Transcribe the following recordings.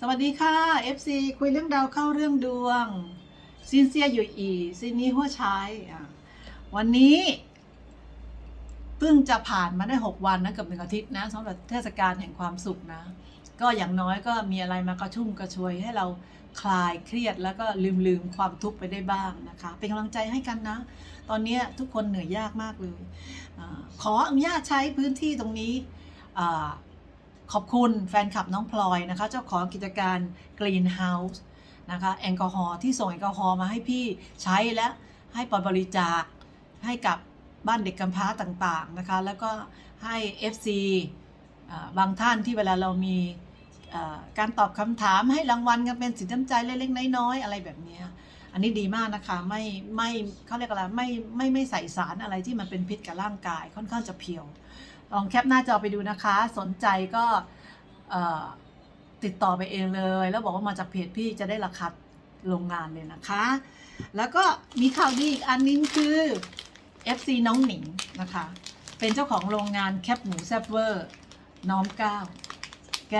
สวัสดีค่ะ FC คุยเรื่องดาวเข้าเรื่องดวงซินเซียอยู่อีซินนี้หัวใช้อะวันนี้เพิ่งจะผ่านมาได้ 6 วันนะเกับหนึ่งอาทิตย์นะสำหรับเทศกาลแห่งความสุขนะ ก็อย่างน้อยก็มีอะไรมากระชุ่มกระชวยให้เราคลายเครียดแล้วก็ลืมลืมความทุกข์ไปได้บ้างนะคะ เป็นกำลังใจให้กันนะ ตอนนี้ทุกคนเหนื่อยยากมากเลยอขออนุญาตใช้พื้นที่ตรงนี้อ่า ขอบคุณแฟนคลับน้องพลอยนะคะ เจ้าของกิจการ Green House นะคะแอลกอฮอล์ที่ส่งแอลกอฮอล์มาให้พี่ใช้และให้ปบริจาคให้กับบ้านเด็กกำพร้าต่างๆนะคะ แล้วก็ให้ FC บางท่านที่เวลาเรามีการตอบคำถามให้รางวัลกันเป็นสินน้ำใจเล็กๆน้อยๆอะไรแบบนี้อันนี้ดีมากนะคะไม่ไม่เขาเรียกอะไรไม่ไม่ไม่ใส่สารอะไรที่มันเป็นพิษกับร่างกายค่อนข้างจะเพียว ลองแคปหน้าจอไปดูนะคะ สนใจก็ติดต่อไปเองเลย แล้วบอกว่ามาจากเพจพี่จะได้ราคาโรงงานเลยนะคะ แล้วก็มีข่าวดีอีกอันนึงคือ FC น้องหนิงนะคะ เป็นเจ้าของโรงงานแคปหมูแซบเวอร์น้อมเก้าแก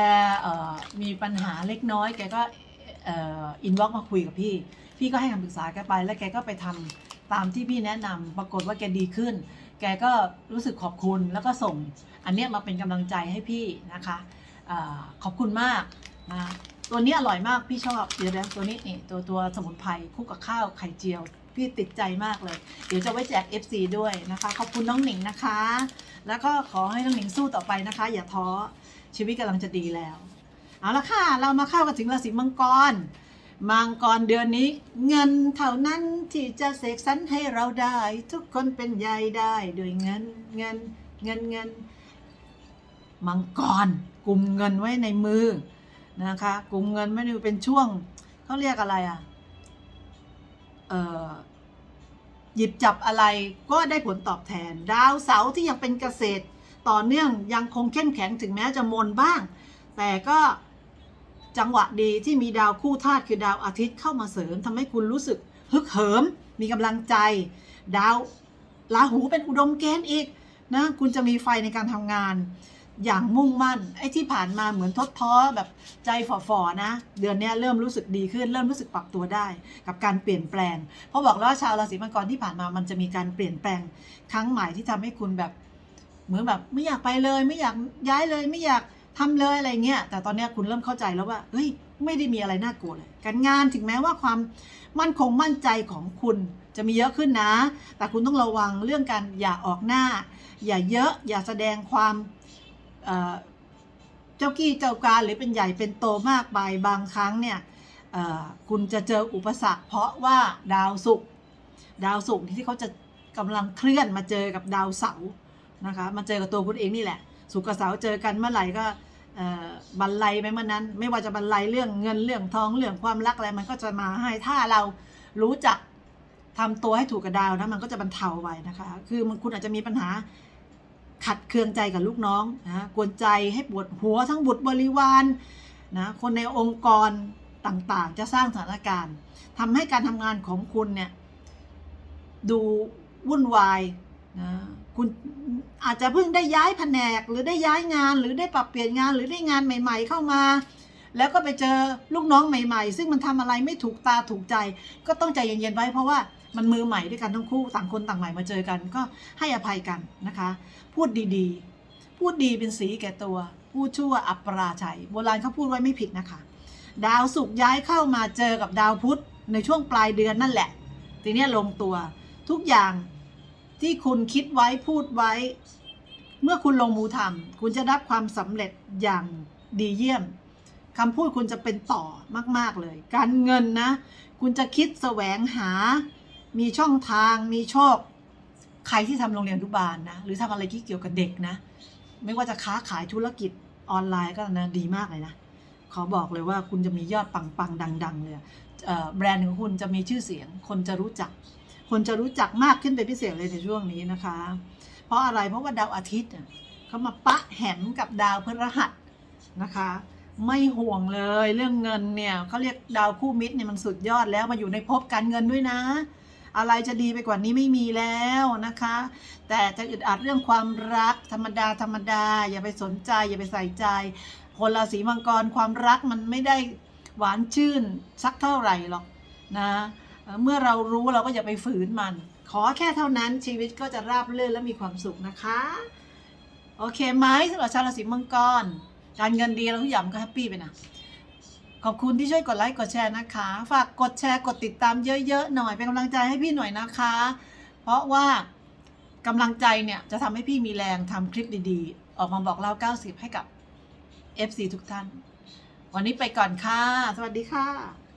มีปัญหาเล็กน้อย แกก็อินบ็อกมาคุยกับพี่ พี่ก็ให้คำปรึกษาแกไป แล้วแกก็ไปทำ ตามที่พี่แนะนำปรากฏว่าแกดีขึ้น แกก็รู้สึกขอบคุณแล้วก็ส่ง อันเนี้ยมาเป็นกำลังใจให้พี่นะคะอขอบคุณมากนะตัวนี้อร่อยมากพี่ชอบเดี๋ยวนะตัวนี้นี่ตัวตัวสมุนไพรคู่กับข้าวไข่เจียว พี่ติดใจมากเลย เดี๋ยวจะไว้แจก FC ด้วยนะคะ ขอบคุณน้องหนิงนะคะ แล้วก็ขอให้น้องหนิงสู้ต่อไปนะคะ อย่าท้อชีวิตกำลังจะดีแล้ว เอาละค่ะ เรามาเข้ากันถึงราศีมังกร มังกรเดือนนี้ เงินเท่านั้นที่จะเสกสรรให้เราได้ ทุกคนเป็นใหญ่ได้ด้วยเงินเงินเงินเงินมังกรกลุ่มเงินไว้ในมือนะคะกลุ่มเงินไว้ในมือเป็นช่วงเขาเรียกอะไรอะเอ่อหยิบจับอะไรก็ได้ผลตอบแทน ดาวเสาร์ที่ยังเป็นเกษตร ต่อเนื่องยังคงเข้มแข็งถึงแม้จะมนบ้าง แต่ก็ จังหวะดีที่มีดาวคู่ธาตุคือดาวอาทิตย์เข้ามาเสริมทำให้คุณรู้สึกฮึกเหิม มีกำลังใจ ดาวราหูเป็นอุดมเกณฑ์อีกนะคุณจะมีไฟในการทำงาน อย่างมุ่งมั่นไอ้ที่ผ่านมาเหมือนทดท้อแบบใจฝ่อๆนะ เดือนนี้เริ่มรู้สึกดีขึ้น เริ่มรู้สึกปรับตัวได้ กับการเปลี่ยนแปลง เพราะบอกแล้วว่าชาวราศีมังกรที่ผ่านมามันจะมีการเปลี่ยนแปลงครั้งใหม่ที่ทำให้คุณแบบ เหมือนแบบไม่อยากไปเลย ไม่อยากย้ายเลยไม่อยาก ทำเลยอะไรเงี้ย แต่ตอนนี้คุณเริ่มเข้าใจแล้วว่าเฮ้ยไม่ได้มีอะไรน่ากลัวเลย การงานถึงแม้ว่าความมั่นคงมั่นใจของคุณจะมีเยอะขึ้นนะ แต่คุณต้องระวังเรื่องการอย่าออกหน้า อย่าเยอะ อย่าแสดงความเจ้ากี้เจ้าการหรือเป็นใหญ่เป็นโตมากไปบางครั้งเนี่ยคุณจะเจออุปสรรค เพราะว่าดาวศุกร์ดาวศุกร์ที่เขาจะกำลังเคลื่อนมาเจอกับดาวเสาร์นะคะมาเจอกับตัวคุณเองนี่แหละศุกร์กับเสาร์เจอกันเมื่อไหร่ก็ บรรลัยไปเมื่อนั้น ไม่ว่าจะบรรลัยเรื่องเงินเรื่องทองเรื่องความรักอะไรมันก็จะมาให้ถ้าเรารู้จักทำตัวให้ถูกกับดาวนะมันก็จะบรรเทาไปนะคะ คือมันคุณอาจจะมีปัญหาขัดเคืองใจกับลูกน้องนะกวนใจให้ปวดหัวทั้งบุตรบริวารนะคนในองค์กรต่างๆ จะสร้างสถานการณ์ทำให้การทำงานของคุณเนี่ยดูวุ่นวายนะ คุณอาจจะเพิ่งได้ย้ายแผนก หรือได้ย้ายงาน หรือได้ปรับเปลี่ยนงาน หรือได้งานใหม่ ๆ เข้ามา แล้วก็ไปเจอลูกน้องใหม่ ๆ ซึ่งมันทำอะไรไม่ถูกตาถูกใจ ก็ต้องใจเย็นๆไว้เพราะว่ามันมือใหม่ด้วยกันทั้งคู่ต่างคนต่างใหม่มาเจอกัน ก็ให้อภัยกันนะคะ พูดดีๆ พูดดีเป็นสีแก่ตัว พูดชั่วอัปราชัย โบราณเขาพูดไว้ไม่ผิดนะคะ ดาวศุกร์ย้ายเข้ามาเจอกับดาวพุธในช่วงปลายเดือนนั่นแหละ ทีนี้ลงตัวทุกอย่าง ที่คุณคิดไว้พูดไว้ เมื่อคุณลงมือทำคุณจะรับความสำเร็จอย่างดีเยี่ยมคำพูดคุณจะเป็นต่อมาก ๆ เลย การเงินนะ คุณจะคิดแสวงหา มีช่องทาง มีโชค ใครที่ทำโรงเรียนอนุบาลนะ หรือทำอะไรที่เกี่ยวกับเด็กนะ ไม่ว่าจะค้าขายธุรกิจออนไลน์ก็นะดีมากเลยนะ ขอบอกเลยว่าคุณจะมียอดปังๆดัง ๆ เลยแบรนด์ของคุณจะมีชื่อเสียง คนจะรู้จัก คนจะรู้จักมากขึ้นเป็นพิเศษเลยในช่วงนี้นะคะ เพราะอะไรเพราะว่าดาวอาทิตย์เขามาปะแหมกับดาวพฤหัสนะคะ ไม่ห่วงเลยเรื่องเงินเนี่ยเขาเรียกดาวคู่มิตรเนี่ยมันสุดยอดแล้วมาอยู่ในภพการเงินด้วยนะ อะไรจะดีไปกว่านี้ไม่มีแล้วนะคะ แต่จะอึดอัดเรื่องความรักธรรมดาธรรมดา อย่าไปสนใจ อย่าไปใส่ใจ คนราศีมังกรความรักมันไม่ได้หวานชื่นสักเท่าไหร่หรอกนะ เมื่อเรารู้เราก็อย่าไปฝืนมัน ขอแค่เท่านั้นชีวิตก็จะราบรื่นและมีความสุขนะคะ โอเคไหมสำหรับชาวราศีมังกร การเงินดีแล้วทุกอย่างก็แฮปปี้ไปนะขอบคุณที่ช่วยกดไลค์กดแชร์นะคะ ฝากกดแชร์กดติดตามเยอะๆหน่อยเป็นกำลังใจให้พี่หน่อยนะคะ เพราะว่ากำลังใจเนี่ยจะทำให้พี่มีแรงทำคลิปดีๆ ออกมาบอกเล่า 90 ให้กับ FC ทุกท่าน วันนี้ไปก่อนค่ะ สวัสดีค่ะ